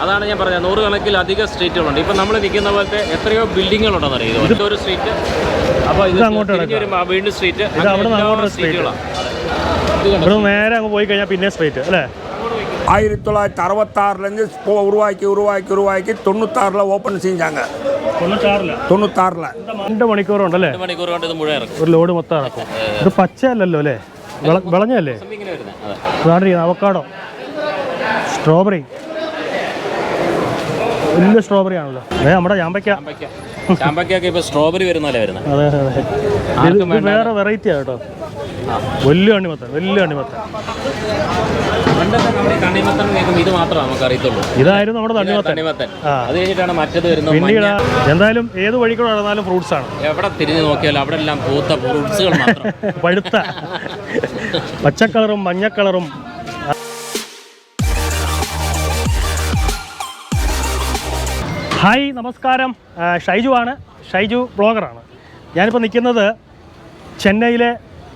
അതാണ് ഞാൻ പറഞ്ഞത് നൂറുകണക്കിൽ അധികം സ്ട്രീറ്റുകളുണ്ട് ഇപ്പം നമ്മൾ നിൽക്കുന്ന പോലത്തെ എത്രയോ ബിൽഡിങ്ങുകളുണ്ടെന്ന് അറിയാം ഇത് ഒരു സ്ട്രീറ്റ് അപ്പോൾ ഇത് ഇത് അങ്ങോട്ട് തിരിഞ്ഞ് വരുമ്പോൾ ആ വീണ്ടും സ്ട്രീറ്റ് ഇത് അവിടെ നിന്ന് അങ്ങോട്ടൊരു street. ഇവിടെ നേരെ അങ്ങ് പോയി കഴിഞ്ഞാൽ പിന്നെ സ്ട്രേറ്റ് അല്ലേ ஆயிரத்தி தொள்ளாயிரத்தி அறுபத்தாறுலேருந்து இப்போ உருவாக்கி உருவாக்கி உருவாக்கி தொண்ணூத்தாறில் ஓப்பன் செஞ்சாங்க തൊണ്ണൂറ്റാറില്ല தொண்ணூத்தாறில் രണ്ട് മണിക്കൂറുണ്ടല്ലേ രണ്ട് മണിക്കൂർ കൊണ്ട് ഇത് മുഴുവൻ ഇറക്കും ഒരു ലോഡ് മൊത്തം ഇറക്കും ഇത് പച്ചയല്ലല്ലോ അല്ലേ വിള- വിളഞ്ഞല്ലേ ഇങ്ങനെ വരുന്നത് അതെ ഇതാണ് അവക്കാടോ സ്ട്രോബെറി വലിയ സ്ട്രോബെറി ആണല്ലോ. അതെ നമ്മുടെ ചാമ്പയ്ക്ക ചാമ്പയ്ക്ക ചാമ്പയ്ക്കൊക്കെ ഇപ്പൊ സ്ട്രോബെറി വരുന്നല്ലേ വരുന്നത് അതെ അതെ അതെ. ഇത് വേറെ വെറൈറ്റി ആ കേട്ടോ. വലിയ അണിമത്തൻ വലിയ കേൾക്കുമ്പോൾ ഇത് മാത്രമേ നമുക്ക് അറിയത്തുള്ളൂ. ഇതായിരുന്നു നമ്മുടെ തണ്ണിമത്തൻ. അത് കഴിഞ്ഞിട്ടാണ് മറ്റത് വരുന്നത് പിന്നീട് എന്തായാലും ഏത് വഴിക്കൂടെ നടന്നാലും ഫ്രൂട്ട്സ് ആണ്. എവിടെ തിരിഞ്ഞു നോക്കിയാലും അവിടെ എല്ലാം പൂത്ത ഫ്രൂട്ട്സുകൾ മാത്രം. പഴുത്ത. പച്ചക്കളറും മഞ്ഞക്കളറും ഹായ് നമസ്കാരം. ഷൈജു ആണ്. ഷൈജു ബ്ലോഗറാണ്. ഞാനിപ്പോൾ നിൽക്കുന്നത് ചെന്നൈയിലെ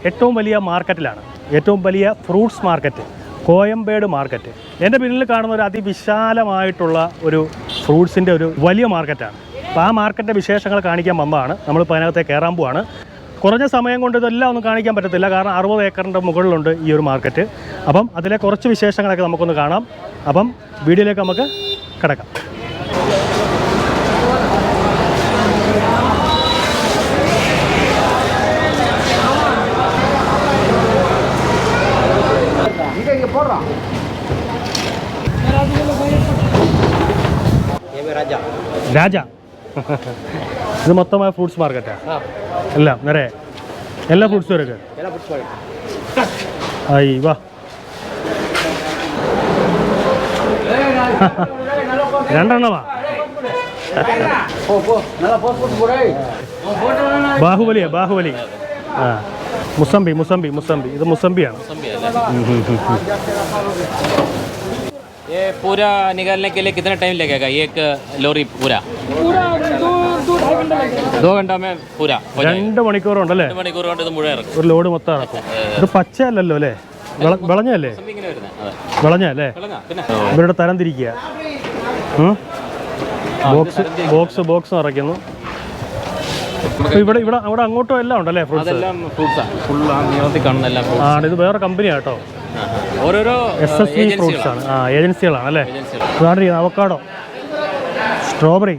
ഏറ്റവും വലിയ മാർക്കറ്റിലാണ്. ഏറ്റവും വലിയ ഫ്രൂട്ട്സ് മാർക്കറ്റ് കോയമ്പേട് മാർക്കറ്റ്. എന്റെ പിന്നിൽ കാണുന്ന ഒരു അതിവിശാലമായിട്ടുള്ള ഒരു ഫ്രൂട്ട്സിന്റെ ഒരു വലിയ മാർക്കറ്റാണ്. അപ്പോൾ ആ മാർക്കറ്റിന്റെ വിശേഷങ്ങൾ കാണിക്കാൻ വന്നതാണ്. നമ്മളിപ്പോൾ അതിനകത്തെ കയറാൻ പോവാണ്. കുറഞ്ഞ സമയം കൊണ്ട് ഇതെല്ലാം ഒന്നും കാണിക്കാൻ പറ്റത്തില്ല. കാരണം അറുപത് ഏക്കറിന്റെ മുകളിലുണ്ട് ഈ ഒരു മാർക്കറ്റ്. അപ്പം അതിലെ കുറച്ച് വിശേഷങ്ങളൊക്കെ നമുക്കൊന്ന് കാണാം. അപ്പം വീഡിയോയിലേക്ക് നമുക്ക് കിടക്കാം. രാജ. ഇത് മൊത്തമായ ഫ്രൂട്ട്സ് മാർക്കറ്റാ എല്ലാം നിറയെ എല്ലാ ഫ്രൂട്ട്സും വരട്ടെ ആയി വാ. രണ്ടെണ്ണമാ ബാഹുബലിയാ ബാഹുബലി. ആ. മുസംബി മുസംബി മുസംബി ഇത് മുസംബിയാണ് ये पूरा निकालने के लिए कितना टाइम लगेगा एक लोरी पूरा दो घंटा में पूरा हो जाएगा രണ്ട് മണിക്കൂറുണ്ടല്ലേ രണ്ട് മണിക്കൂർ കൊണ്ട് ഇത് മുഴുവൻ ഇറക്കും ഒരു ലോഡ് മൊത്തം ഇറക്കും ഇത് പച്ചയല്ലല്ലോ അല്ലേ വിള- വിളഞ്ഞല്ലേ സംഭവം ഇങ്ങനെ വരുന്നത് അതെ വിളഞ്ഞല്ലേ വിളങ്ങാ പിന്നെ ഇവരുടെ തരം തിരിക്കുക ഉം? ബോക്സ് ബോക്സ് ബോക്സ് നിറയ്ക്കുന്നു അപ്പൊ ഇവിടെ ഇവിടെ അവിടെ അങ്ങോട്ടും എല്ലാം ഉണ്ടല്ലേ ഫ്രൂട്ട്സ് അതെല്ലാം ഫ്രൂട്ട്സാണ് ഫുൾ ആ കാണുന്ന എല്ലാം fruits. ആണ്. ഇത് വേറെ കമ്പനി ആട്ടോ ഓരോരോ എസ് എസ് വി ഫ്രൂട്ട്സ് ആണ്. ആ ഏജൻസികളാണ് അല്ലേ? അതാണ് അവക്കാടോ സ്ട്രോബെറി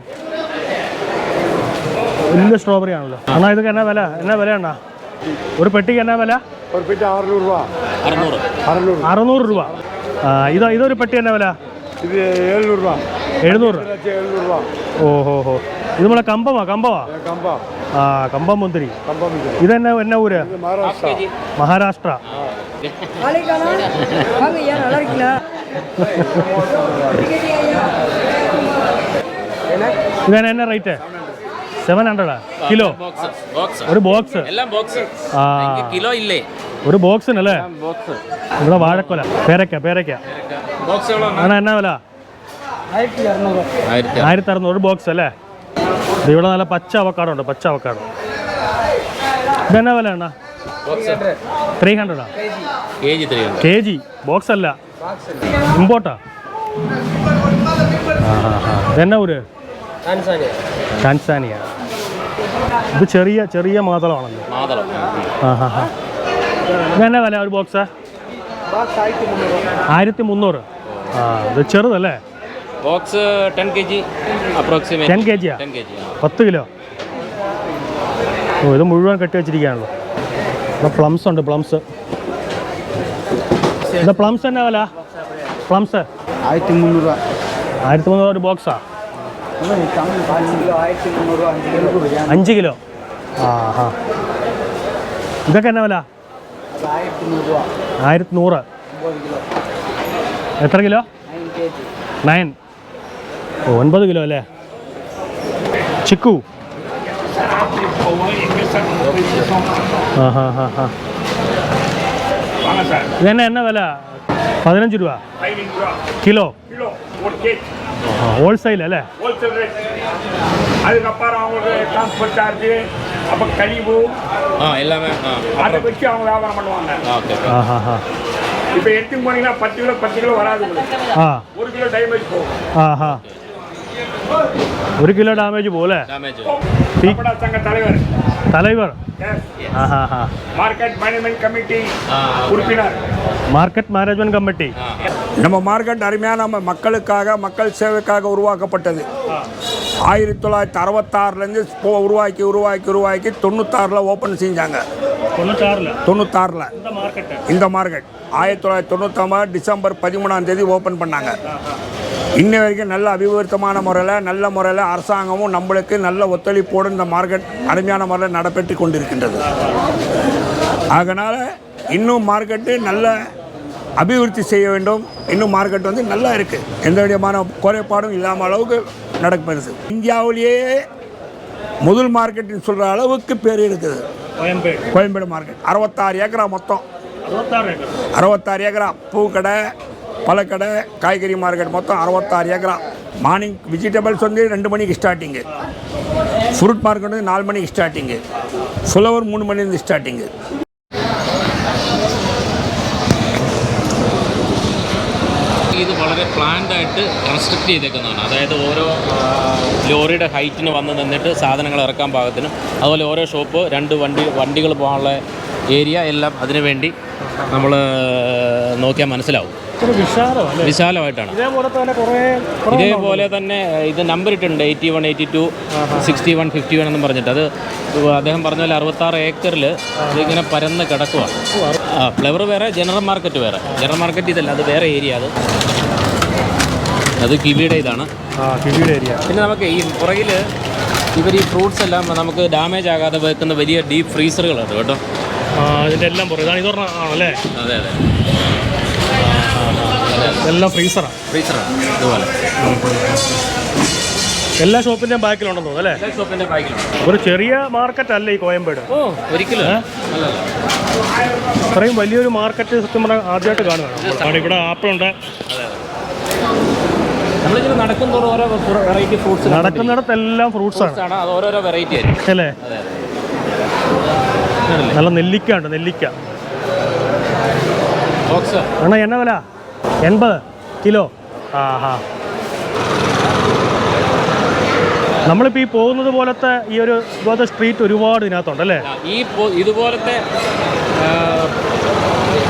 വലിയ സ്ട്രോബെറി ആണല്ലോ. അണ്ണാ ഇതൊക്കെ എന്നാ വില? എന്നാ വില അണ്ണാ? ഒരു പെട്ടിക്ക് എന്നാ വില? ഒരു പെട്ടി അറുന്നൂറ് രൂപ. അറുന്നൂറ് അറുന്നൂറ് രൂപ. ഇതാ ഇതൊരു പെട്ടി എന്നാ വില? இது எழுநூறுவா എഴുന്നൂറ് எழுநூறுவா ഓഹോ ഹോ ഇത് നമ്മളെ കമ്പമാ കമ്പമാ கம்பா ആ കമ്പം മുന്തിരി கம்பம் இது ഇതെന്നാ എന്നാ ഊര് இது மகாராஷ்டிரா മഹാരാഷ്ട്ര வாங்க ஏன் நல்லா இருக்கீங்களா ഇതാണ് എന്നാ rate seven ഹൺഡ്രഡാ kilo box box ഒരു ബോക്സ് എല്ലാം ബോക്സ് ആ കിലോ ഇല്ലേ ഒരു ബോക്സിനല്ലേ ബോക്സ് ഇവിടെ വാഴക്കൊല പേരയ്ക്ക പേരയ്ക്ക ബോക്സുകളാണ് ആണ് എന്നാ വില? ആയിരത്തി അറുന്നൂറ്. ബോക്സ് അല്ലേ? ഇവിടെ നല്ല പച്ച അവക്കാടോ ഉണ്ട് പച്ച അവക്കാടോ. ഇതെന്നാ വില എണ്ണ ത്രീ ഹൺഡ്രഡാ? കെ ജി ബോക്സ് അല്ല. ഇമ്പോർട്ടാ? ഇതെന്നാ ഊര്? ടാൻസാനിയ. ഇത് ചെറിയ ചെറിയ മാതളമാണല്ലോ. ഇതെന്നാ വില ഒരു ബോക്സാ? ആയിരത്തി മുന്നൂറ് ആ ഇത് ചെറുതല്ലേ? Box ten K G approximate. Ten K ജിയാ? ജി പത്ത് കിലോ? ഇത് മുഴുവൻ കെട്ടി വെച്ചിരിക്കുകയാണല്ലോ. ഇവിടെ പ്ലംസ് ഉണ്ട് പ്ലംസ്. ഇത് പ്ലംസ് തന്നെ വില? പ്ലംസ്? ആയിരത്തി മുന്നൂറ് ആയിരത്തി മുന്നൂറ് ഒരു ബോക്സാ? അഞ്ച് കിലോ ആ ഹാ ഇതൊക്കെ എന്നാ വില? ആയിരത്തി നൂറ് ஒம்பது கிலோ എത്ര കിലോ நைன் கேஜி നയൻ ഓ ഒൻപത് കിലോ അല്ലേ ചിക്കു ആ ഹാ ഹാ ഹാ ഇതെന്നാ എന്നാ വില പതിനഞ്ച് രൂപ കിലോ கிலோ ஒரு கேஜி ഹോൾസെയിൽ അല്ലേ ஹோல்சேல் ரேட் அதுக்கப்புறம் அவங்களுக்கு டிரான்ஸ்போர்ட் சார்ஜு அப்போ கழிவு ஆ எல்லாமே அதை வச்சு அவங்க வியாபாரம் பண்ணுவாங்க. ஓகே இப்போ எடுத்து போனீங்கன்னா பத்து கிலோ பத்து கிலோ வராது ஒரு கிலோ டேமேஜ் போகும். ஆஹா. ஒரு கிலோ டேமேஜ் போல சங்க தலைவர். தலைவர். மார்க்கெட் மேனேஜ்மெண்ட் கமிட்டி உறுப்பினர். மார்க்கெட் மேனேஜ்மெண்ட் கமிட்டி நம்ம மார்க்கெட் அருமையான மக்களுக்காக மக்கள் சேவைக்காக உருவாக்கப்பட்டது. ஆயிரத்தி தொள்ளாயிரத்தி அறுபத்தாறுலேருந்து உருவாக்கி உருவாக்கி உருவாக்கி தொண்ணூத்தாறில் ஓப்பன் செஞ்சாங்க. தொண்ணூத்தாறில்? இந்த மார்க்கெட் ஆயிரத்தி தொள்ளாயிரத்தி தொண்ணூத்தொம்பது டிசம்பர் பதிமூணாம் தேதி ஓப்பன் பண்ணாங்க. இன்ன வரைக்கும் நல்ல அபிவிருத்தமான முறையில் நல்ல முறையில் அரசாங்கமும் நம்மளுக்கு நல்ல ஒத்துழைப்போடு இந்த மார்க்கெட் அருமையான முறையில் நடைபெற்று கொண்டிருக்கின்றது. அதனால் இன்னும் மார்க்கெட்டு நல்ல அபிவிருத்தி செய்ய வேண்டும். இன்னும் மார்க்கெட் வந்து நல்லா இருக்குது எந்த விதமான குறைபாடும் இல்லாமல் அளவுக்கு நடக்கிறது இந்தியாவிலேயே முதல் மார்க்கெட்னு சொல்கிற அளவுக்கு பேர் இருக்குது. கோயம்பேடு. மார்க்கெட் அறுபத்தாறு ஏக்கரா மொத்தம். அறுபத்தாறு ஏக்கரா? பூக்கடை பழக்கடை காய்கறி மார்க்கெட் மொத்தம் அறுபத்தாறு ஏக்கரா. மார்னிங் வெஜிடபிள்ஸ் வந்து ரெண்டு மணிக்கு ஸ்டார்டிங்கு ஃப்ரூட் மார்க்கெட் வந்து நாலு மணிக்கு ஸ்டார்டிங்கு ஃப்ளவர் மூணு மணிலேருந்து ஸ்டார்டிங்கு പ്ലാൻഡ് ആയിട്ട് കൺസ്ട്രക്ട് ചെയ്തേക്കുന്നതാണ്. അതായത് ഓരോ ലോറിയുടെ ഹൈറ്റിന് വന്ന് നിന്നിട്ട് സാധനങ്ങൾ ഇറക്കാൻ പാകത്തിനും അതുപോലെ ഓരോ ഷോപ്പ് രണ്ട് വണ്ടി വണ്ടികൾ പോകാനുള്ള ഏരിയ എല്ലാം അതിനു വേണ്ടി നമ്മൾ നോക്കിയാൽ മനസ്സിലാവും. വിശാലമായിട്ടാണ്. ഇതേപോലെ തന്നെ ഇത് നമ്പർ ഇട്ടുണ്ട് eighty one eighty two sixty one fifty one എന്നും പറഞ്ഞിട്ട്. അത് അദ്ദേഹം പറഞ്ഞ പോലെ അറുപത്താറ് ഏക്കറിൽ ഇതിങ്ങനെ പരന്ന് കിടക്കുവാണ് ആ ഫ്ലവർ വേറെ ജനറൽ മാർക്കറ്റ് വേറെ. ജനറൽ മാർക്കറ്റ് ഇതല്ല അത് വേറെ ഏരിയ അത്. അത് കിവിയുടെ ഇതാണ്. ആ കിവിയുടെ ഏരിയ പിന്നെ നമുക്ക് ഈ പുറകിൽ ഇവർ ഈ ഫ്രൂട്ട്സ് എല്ലാം നമുക്ക് ഡാമേജ് ആകാതെ വെക്കുന്ന വലിയ ഡീപ്പ് ഫ്രീസറുകളുണ്ട് കേട്ടോ. ഇതിന്റെ എല്ലാം പുറം ഇതാണ് ഇതൊരെണ്ണം ആണല്ലേ? അതെ അതെ. എല്ലാം ഫ്രീസറാണ് ഫ്രീസറാണ് ഇതുപോലെ. എല്ലാ ഷോപ്പിന്റെ ബാക്കിലുണ്ടെന്ന് തോന്നുന്നു അല്ലേ? എല്ലാ ഷോപ്പിന്റെ ബാക്കിലുണ്ട്. ഒരു ചെറിയ മാർക്കറ്റ് അല്ലേ ഈ കോയമ്പേട്? ഓ ഒരിക്കലും അത്രയും വലിയൊരു മാർക്കറ്റ് സത്യം പറഞ്ഞാൽ ആദ്യമായിട്ട് കാണുകയാണ് ഇവിടെ ആപ്പിളുണ്ട്. നമ്മളിങ്ങനെ ഓരോ വെറൈറ്റി ഫ്രൂട്ട്സ് നടക്കുന്നിടത്തെല്ലാം ഫ്രൂട്ട്സ് ആണ്. ആണ്. അത് ഓരോരോ വെറൈറ്റി ആയിരിക്കും. അല്ലേ? നല്ല നെല്ലിക്ക ഉണ്ട് നെല്ലിക്ക. എണ്ണ അണ്ണാ എന്നാ വില? എൺപത് കിലോ. ആ ഹാ നമ്മളിപ്പോൾ ഈ പോകുന്നത് പോലത്തെ ഈ ഒരു ഇതുപോലത്തെ സ്ട്രീറ്റ് ഒരുപാട് ഇതിനകത്തുണ്ട് അല്ലേ? ഈ ഇതുപോലത്തെ നൂറ്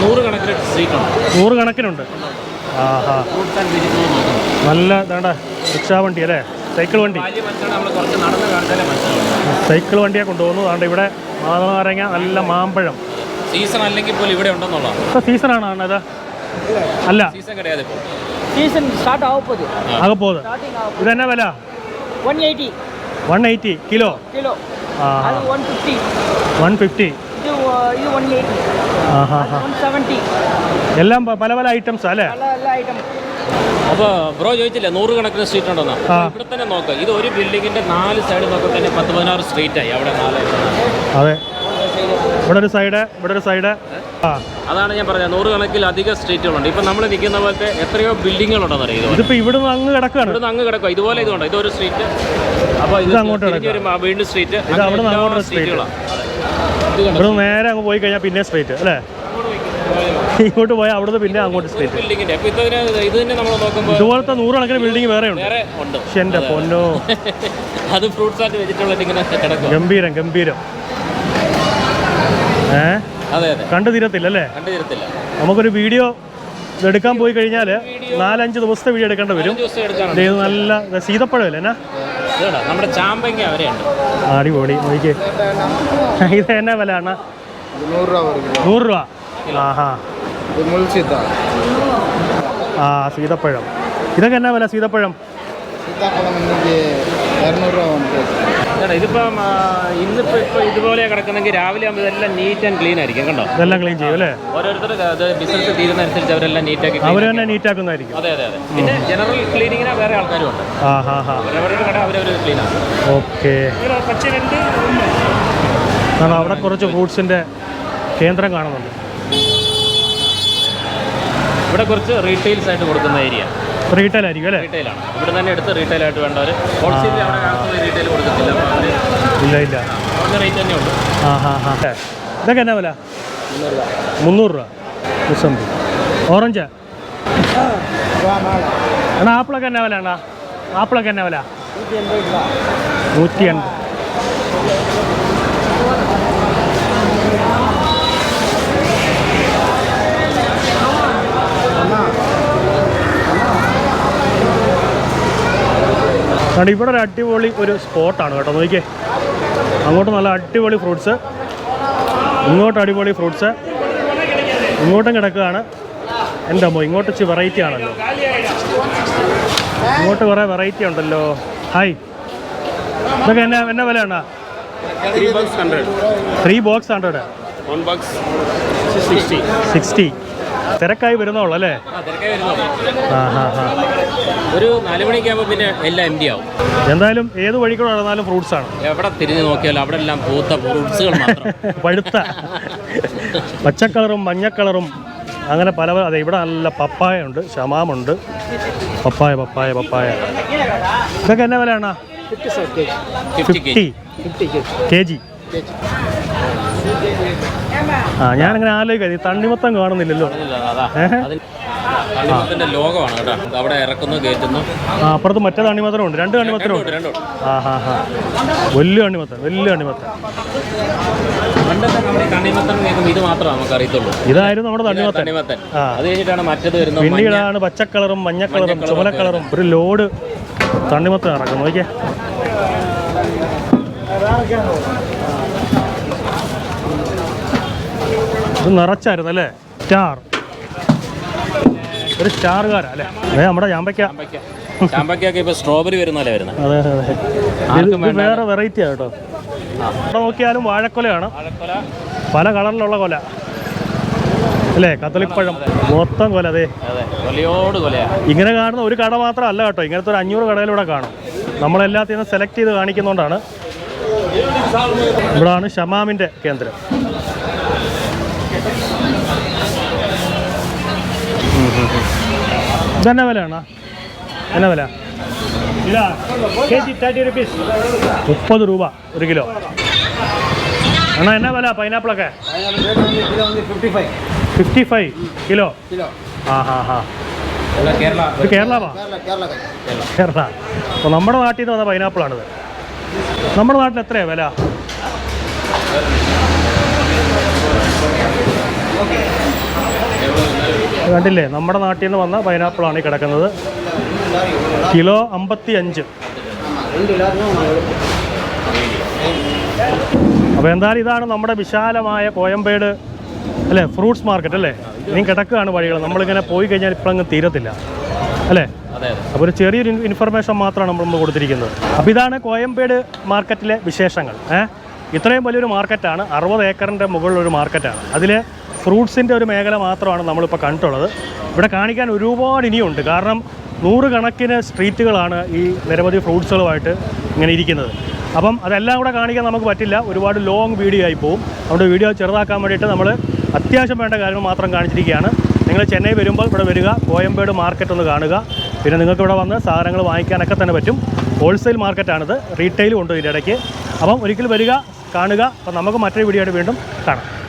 നൂറുകണക്കിന് സ്ട്രീറ്റ് നൂറുകണക്കിനുണ്ട്. നല്ല ഇതാണ്ട റിക്ഷാ വണ്ടി അല്ലേ? സൈക്കിൾ വണ്ടി. സൈക്കിൾ വണ്ടിയെ കൊണ്ടുപോകുന്നു അതുകൊണ്ട് ഇവിടെ മാതളനാരങ്ങ നല്ല മാമ്പഴം. സീസൺ അല്ലെങ്കിൽ പോലും ഇവിടെ ഉണ്ടെന്നുള്ള സീസൺ ആണ് അത്. അല്ല. സീസൺ കിടയാതെ സീസൺ സ്റ്റാർട്ട് ആകപ്പോത് ആകപ്പോത് ഇതെന്നാ വില? One eighty one eighty kilo? Kilo. One fifty one fifty ഇത് വൺ എയ്റ്റി വൺ സെവന്റി എല്ലാം പല പല ഐറ്റംസ് അല്ലേ? പല പല ഐറ്റം അപ്പൊ ബ്രോ ചോദിച്ചില്ലേ നൂറുകണക്കിന് സ്ട്രീറ്റ് ഉണ്ടെന്ന്? ഇവിടെ തന്നെ നോക്ക് ഇത് ഒരു ബിൽഡിങ്ങിന്റെ നാല് സൈഡ് നോക്കുമ്പോൾ തന്നെ പത്ത് പതിനാറ് സ്ട്രീറ്റ് ആയി അവിടെ നാല് അതെ. ഇവിടെ ഒരു സൈഡ് ഇവിടെ ഒരു സൈഡ് അതാണ് ഞാൻ പറഞ്ഞത് നൂറുകണക്കിൽ അധികം സ്ട്രീറ്റുകളുണ്ട് ഇപ്പൊ നമ്മൾ നിൽക്കുന്ന പോലത്തെ എത്രയോ ബിൽഡിങ്ങുകളുണ്ടെന്ന് അറിയാം ഇതിപ്പോ ഇവിടുന്ന് അങ്ങ് കിടക്കുകയാണ് ഇവിടുന്ന് അങ്ങ് കിടക്കുക ഇതുപോലെ ഇതുണ്ട്. ഇതൊരു സ്ട്രീറ്റ് അപ്പൊ ഇത് അങ്ങോട്ട് വീണ്ടും സ്ട്രീറ്റ് സ്ട്രീറ്റുകളാണ് ഇവിടുന്ന് നേരെ അങ്ങ് പോയി കഴിഞ്ഞാൽ പിന്നെ സ്ട്രേറ്റ് അല്ലേ? ഇങ്ങോട്ട് പോയാൽ അവിടുന്ന് പിന്നെ അങ്ങോട്ട് സ്ട്രേറ്റ് ഇതുപോലത്തെ നൂറുകണക്കിന് ബിൽഡിംഗ് വേറെ ഉണ്ട്. പൊന്നോ. അത് ഫ്രൂട്ട്സ് ആൻഡ് വെജിറ്റബിൾ ഗംഭീരം ഗംഭീരം. ഏ? കണ്ടു തീരത്തില്ല അല്ലേ? നമുക്കൊരു വീഡിയോ എടുക്കാൻ പോയി കഴിഞ്ഞാൽ നാലഞ്ച് ദിവസത്തെ വീഡിയോ എടുക്കേണ്ടി വരും. നല്ല സീതപ്പഴമല്ലേ എന്നാ? ഇതാ നമ്മുടെ ചാമ്പങ്ങ വരെയുണ്ട് അടിപൊളി നോക്കിയേ. ഇത് എന്നാ വില അണ്ണാ? നൂറ് രൂപ നൂറ് രൂപ? ആഹാ. ആ സീതപ്പഴം. ഇതൊക്കെ എന്നാ വില സീതപ്പഴം? സീതാപ്പഴം ചേട്ടാ ഇതിപ്പം ആ, ഇന്നിപ്പോ ഇപ്പൊ ഇതുപോലെ കിടക്കുന്നെങ്കിൽ രാവിലെ ആകുമ്പോൾ ഇതെല്ലാം നീറ്റ് ആൻഡ് ക്ലീൻ ആയിരിക്കും കണ്ടോ? ഇതെല്ലാം ക്ലീൻ ചെയ്യും അല്ലേ? ഓരോരുത്തർ ബിസിനസ് തീരുന്നതനുസരിച്ച് അവരെല്ലാം നീറ്റാക്കി ആക്കി അവർ. തന്നെ നീറ്റാക്കുന്നതായിരിക്കും അതെ അതെ അതെ. പിന്നെ ജനറൽ ക്ലീനിങ്ങിന് വേറെ ആൾക്കാരും ഉണ്ട്. അവരവരുടെ കട അവരവർ ക്ലീൻ ആക്കും. ഓക്കെ. കാരണം അവിടെ കുറച്ച് ഫ്രൂട്ട്സിന്റെ കേന്ദ്രം കാണുന്നുണ്ട്. ഇവിടെ കുറച്ച് റീറ്റെയിൽസ് ആയിട്ട് കൊടുക്കുന്ന ഏരിയ റീറ്റെയിൽ ആയിരിക്കും അല്ലേ? റീറ്റെയിലാണ് ഇവിടെ തന്നെ എടുത്ത് റീറ്റെയിൽ ആയിട്ട് വേണ്ടവർ ഹോൾസെയിൽ അവിടെ കാണുന്നത് റീറ്റെയിൽ ഇല്ല ഇല്ല. തന്നെ ഉണ്ട് ആ ഹാ ഹാ ഇതൊക്കെ എന്നാ വില? മുന്നൂറ് രൂപ. ഓറഞ്ച്? അണ്ണാ ആപ്പിളൊക്കെ എന്നാ വില അണ്ണാ ആപ്പിളൊക്കെ എന്നാ വില? നൂറ്റി എൺപത് ഇവിടെ ഒരു അടിപൊളി ഒരു സ്പോട്ടാണ് കേട്ടോ നോക്കിയേ. അങ്ങോട്ട് നല്ല അടിപൊളി ഫ്രൂട്ട്സ്. ഇങ്ങോട്ട് അടിപൊളി ഫ്രൂട്ട്സ്. ഇങ്ങോട്ടും കിടക്കുകയാണ്. എന്റെ അമ്മോ ഇങ്ങോട്ട് ഇച്ചിരി വെറൈറ്റി ആണല്ലോ. ഇങ്ങോട്ട് കുറേ വെറൈറ്റി ഉണ്ടല്ലോ. ഹായ് ഇതൊക്കെ എന്നാ എന്നാ വില ഉണ്ടോ ത്രീ ബോക്സ് ഹൺഡ്രഡ് സിക്സ്റ്റി തിരക്കായി വരുന്നോളൂ അല്ലേ? ഒരു നാല് മണിക്ക് ആകുമ്പോൾ പിന്നെ എല്ലാം എം ആവും. എന്തായാലും ഏത് വഴിക്കൂടെ നടന്നാലും ഫ്രൂട്ട്സ് ആണ്. എവിടെ തിരിഞ്ഞ് നോക്കിയാലും അവിടെ എല്ലാം പൂത്ത ഫ്രൂട്ട്സുകൾ പഴുത്ത. പച്ചക്കളറും മഞ്ഞക്കളറും അങ്ങനെ പല പല അതെ ഇവിടെ നല്ല പപ്പായ ഉണ്ട് ഷമാമുണ്ട്. പപ്പായ പപ്പായ പപ്പായ. ഇതൊക്കെ എന്നാ വിലയാണ്? ഫിഫ്റ്റി കെ ജി ആ ഞാനിങ്ങനെ ആലോചിക്കാം ഈ തണ്ണിമത്തം കാണുന്നില്ലല്ലോ. ലോകമാണ് കേട്ടോ. അവിടെ ഇറക്കുന്നു കയറ്റുന്നു ആ അപ്പുറത്ത് മറ്റേ തണ്ണിമത്തനും ഉണ്ട് രണ്ട് തണ്ണിമത്തനും ഉണ്ട്. ആ ഹാ ഹാ. വലിയ തണ്ണിമത്തൻ വലിയ അറിയത്തുള്ളൂ ഇതായിരുന്നു നമ്മുടെ തണ്ണിമത്തൻ. അത് കഴിഞ്ഞിട്ടാണ് മറ്റത് വരുന്നത് മഞ്ഞ കളറും പച്ചക്കളറും കളറും മഞ്ഞക്കളറും ചുമലക്കളറും ഒരു ലോഡ് തണ്ണിമത്തം ഇറക്കുന്നു നോക്കിയേ. ഇത് നിറച്ചായിരുന്നു അല്ലേ? സ്റ്റാർ. ഒരു സ്റ്റാറുകാരാ അല്ലേ? അതെ നമ്മുടെ ചാമ്പയ്ക്ക ചാമ്പയ്ക്ക ചാമ്പയ്ക്കൊക്കെ ഇപ്പോൾ സ്ട്രോബെറി വരുന്നല്ലേ വരുന്നത്. അതെ അതെ ഇത് വേറെ വെറൈറ്റി കേട്ടോ. അവിടെ നോക്കിയാലും വാഴക്കൊലയാണ്. വാഴക്കൊല. പല കളറിലുള്ള കൊല. അല്ലേ കത്തളിപ്പഴം മൊത്തം കൊല അതെ ഇങ്ങനെ കാണുന്ന ഒരു കട മാത്രമല്ല കേട്ടോ. ഇങ്ങനത്തെ ഒരു അഞ്ഞൂറ് കടയിലൂടെ കാണും. നമ്മളെല്ലാത്തിൽ നിന്ന് സെലക്ട് ചെയ്ത് കാണിക്കുന്നതുകൊണ്ടാണ് ഇവിടാണ് ഷമാമിന്റെ കേന്ദ്രം. ഇതെന്നാ വിലയാണോ എന്നാ വില? മുപ്പത് രൂപ ഒരു കിലോ. അണ്ണാ എന്നാ വില? പൈനാപ്പിളൊക്കെ ഫിഫ്റ്റി ഫൈവ് കിലോ. ആ ഹാ ഹാ. കേരള. ഇത് കേരളമാ കേരള അപ്പോൾ നമ്മുടെ നാട്ടിൽ നിന്ന് വന്ന പൈനാപ്പിളാണിത് നമ്മുടെ നാട്ടിൽ എത്രയാണ് വില? കണ്ടില്ലേ? നമ്മുടെ നാട്ടിൽ നിന്ന് വന്ന പൈനാപ്പിളാണ് ഈ കിടക്കുന്നത്. കിലോ അമ്പത്തി അഞ്ച് അപ്പോൾ എന്തായാലും ഇതാണ് നമ്മുടെ വിശാലമായ കോയമ്പേട് അല്ലേ? ഫ്രൂട്ട്സ് മാർക്കറ്റ് അല്ലേ? ഇനിയും കിടക്കുകയാണ് വഴികൾ. നമ്മളിങ്ങനെ പോയി കഴിഞ്ഞാൽ ഇപ്പോഴങ്ങ് തീരത്തില്ല. അല്ലേ? അപ്പോൾ ഒരു ചെറിയൊരു ഇൻഫർമേഷൻ മാത്രമാണ് നമ്മൾ കൊടുത്തിരിക്കുന്നത്. അപ്പോൾ ഇതാണ് കോയമ്പേട് മാർക്കറ്റിലെ വിശേഷങ്ങൾ. ഏഹ് ഇത്രയും വലിയൊരു മാർക്കറ്റാണ്. അറുപത് ഏക്കറിന്റെ മുകളിലൊരു മാർക്കറ്റാണ്. അതിൽ ഫ്രൂട്ട്സിന്റെ ഒരു മേഖല മാത്രമാണ് നമ്മളിപ്പോൾ കണ്ടിട്ടുള്ളത്. ഇവിടെ കാണിക്കാൻ ഒരുപാട് ഇനിയുണ്ട്. കാരണം നൂറുകണക്കിന് സ്ട്രീറ്റുകളാണ് ഈ നിരവധി ഫ്രൂട്ട്സുകളുമായിട്ട് ഇങ്ങനെ ഇരിക്കുന്നത്. അപ്പം അതെല്ലാം കൂടെ കാണിക്കാൻ നമുക്ക് പറ്റില്ല. ഒരുപാട് ലോങ് വീഡിയോ ആയി പോകും അതുകൊണ്ട് വീഡിയോ ചെറുതാക്കാൻ വേണ്ടിയിട്ട് നമ്മൾ അത്യാവശ്യം വേണ്ട കാര്യങ്ങൾ മാത്രം കാണിച്ചിരിക്കുകയാണ്. നിങ്ങൾ ചെന്നൈ വരുമ്പോൾ ഇവിടെ വരിക. കോയമ്പേട് മാർക്കറ്റ് ഒന്ന് കാണുക. പിന്നെ നിങ്ങൾക്ക് ഇവിടെ വന്ന് സാധനങ്ങൾ വാങ്ങിക്കാനൊക്കെ തന്നെ പറ്റും. ഹോൾസെയിൽ മാർക്കറ്റാണിത് റീറ്റെയിലും ഉണ്ട് ഇതിന്റെ ഇടയ്ക്ക്. അപ്പം ഒരിക്കൽ വരിക കാണുക. അപ്പം നമുക്ക് മറ്റൊരു വീഡിയോ ആയിട്ട് വീണ്ടും കാണാം.